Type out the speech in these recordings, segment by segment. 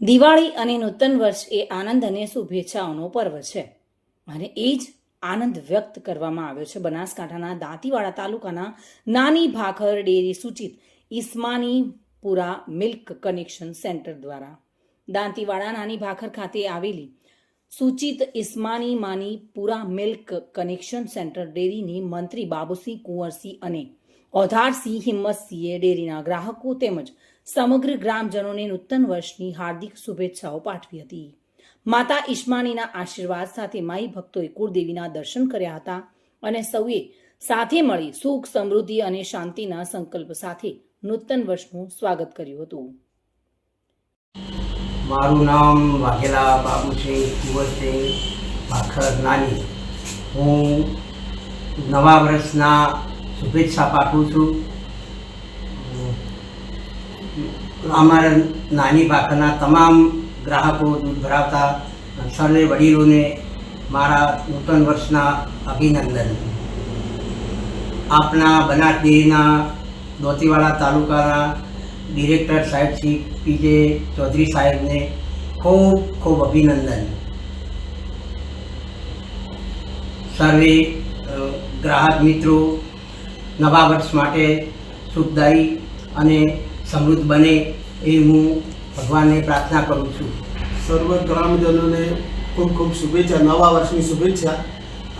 દિવાળી અને નૂતન વર્ષ એ આનંદ અને શુભેચ્છાઓનો પર્વ છે. અને એ જ આનંદ વ્યક્ત કરવામાં આવ્યો છે બનાસકાંઠાના દાંતીવાડા તાલુકાના નાની ભાખર ડેરી સૂચિત ઇસ્માની પુરા મિલ્ક કનેક્શન સેન્ટર દ્વારા. દાંતીવાડા નાની ભાખર ખાતે આવેલી સૂચિત ઇસ્માની માની પુરા મિલ્ક કનેક્શન સેન્ટર ડેરીની મંત્રી બાબુસિંહ કુંવરસિંહ અને ઓધારસિંહ હિંમતસિંહે ડેરીના ગ્રાહકો તેમજ સમગ્ર ગ્રામજનોને નૂતન વર્ષની હાર્દિક શુભેચ્છાઓ પાઠવી હતી. માતા ઈસ્માનીના આશીર્વાદ સાથે માઈ ભક્તોએ કુળદેવીના દર્શન કર્યા હતા અને સૌએ સાથે મળી સુખ, સમૃદ્ધિ અને શાંતિના સંકલ્પ સાથે નૂતન વર્ષનું સ્વાગત કર્યું હતું. મારું નામ વાઘેલા બાબુસિંહ કુંવરસિંહ ભાખર નાની. હું નવા વર્ષના શુભેચ્છા પાઠવું છું. અમારા નાની ભાખરના તમામ ગ્રાહકો દૂધ ભરાવતા સર્વે વડીલોને મારા નૂતન વર્ષના અભિનંદન. આપના બનાસ ડેરીના દોતીવાડા તાલુકાના ડિરેક્ટર સાહેબ શ્રી પીજે ચૌધરી સાહેબને ખૂબ ખૂબ અભિનંદન. સર્વે ગ્રાહક મિત્રો નવા વર્ષ માટે સુખદાયી અને સમૃદ્ધ બને એ હું ભગવાનને પ્રાર્થના કરું છું. સર્વ ગ્રામજનોને ખૂબ ખૂબ શુભેચ્છા. નવા વર્ષની શુભેચ્છા.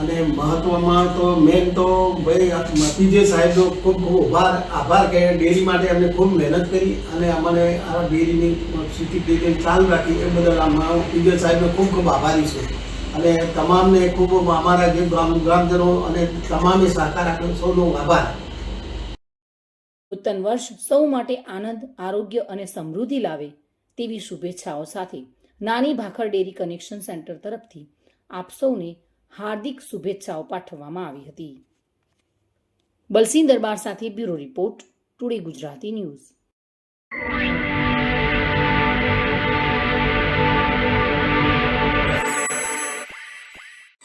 અને મહત્વમાં તો મેન તો ભાઈ મતીજે સાહેબનો ખૂબ ખૂબ આભાર આભાર કે ડેરી માટે અમને ખૂબ મહેનત કરી અને અમને આ ડેરીની સ્થિતિ ડેરી ચાલુ રાખી એ બદલ આમાં પીજે સાહેબનો ખૂબ ખૂબ આભારી છું. અને તમામને ખૂબ અમારા જે ગ્રામજનો અને તમામે સહકાર આપ્યો, સૌનો આભાર. નૂતન વર્ષ સૌ માટે આનંદ, આરોગ્ય અને સમૃદ્ધિ લાવે તેવી શુભેચ્છાઓ સાથે નાની ભાખર ડેરી કનેક્શન સેન્ટર તરફથી આપ સૌને હાર્દિક શુભેચ્છાઓ પાઠવવામાં આવી હતી. બલસિંહ દરબાર સાથે bureau report today Gujarati news.